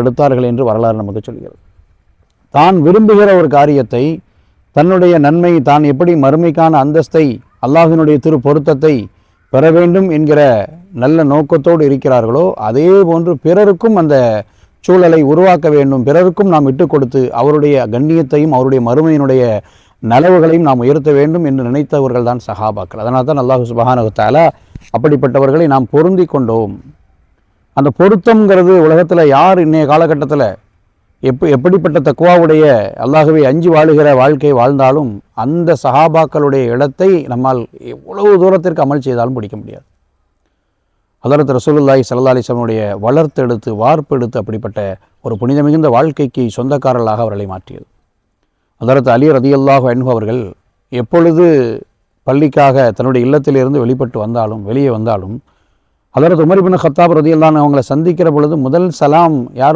எடுத்தார்கள் என்று வரலாறு நமக்கு சொல்கிறது. தான் விரும்புகிற ஒரு காரியத்தை தன்னுடைய நன்மை தான் எப்படி மறுமைக்கான அந்தஸ்தை அல்லாஹினுடைய திரு பொருத்தத்தை பெற வேண்டும் என்கிற நல்ல நோக்கத்தோடு இருக்கிறார்களோ அதே போன்று பிறருக்கும் அந்த சூழலை உருவாக்க வேண்டும். பிறருக்கும் நாம் விட்டு கொடுத்து அவருடைய கண்ணியத்தையும் அவருடைய மறுமையினுடைய நலவுகளையும் நாம் உயர்த்த வேண்டும் என்று நினைத்தவர்கள் தான் சஹாபாக்கள். அதனால் தான் அல்லாஹு சுபஹானஹு அப்படிப்பட்டவர்களை நாம் பொருந்தி கொண்டோம். அந்த பொருத்தம்ங்கிறது உலகத்தில் யார் இன்றைய காலகட்டத்தில் எப்ப எப்படிப்பட்ட தக்குவாவுடைய அல்லாகவே அஞ்சு வாழுகிற வாழ்க்கை வாழ்ந்தாலும் அந்த சஹாபாக்களுடைய இடத்தை நம்மால் எவ்வளவு தூரத்திற்கு அமல் செய்தாலும் பிடிக்க முடியாது. ஹதரத் ரசூலுல்லாய் சல்லா அலைஹி வளர்த்தெடுத்து வார்ப்பெடுத்து அப்படிப்பட்ட ஒரு புனித மிகுந்த வாழ்க்கைக்கு சொந்தக்காரர்களாக அவர்களை மாற்றியது. ஹதரத் அலி ரதியல்லாஹு அன்பு அவர்கள் எப்பொழுது பள்ளிக்காக தன்னுடைய இல்லத்திலிருந்து வெளிப்பட்டு வந்தாலும் வெளியே வந்தாலும் அதோட உமர் இப்னு கத்தாப் ரதியல்லாஹு அவங்களை சந்திக்கிற பொழுது முதல் சலாம் யார்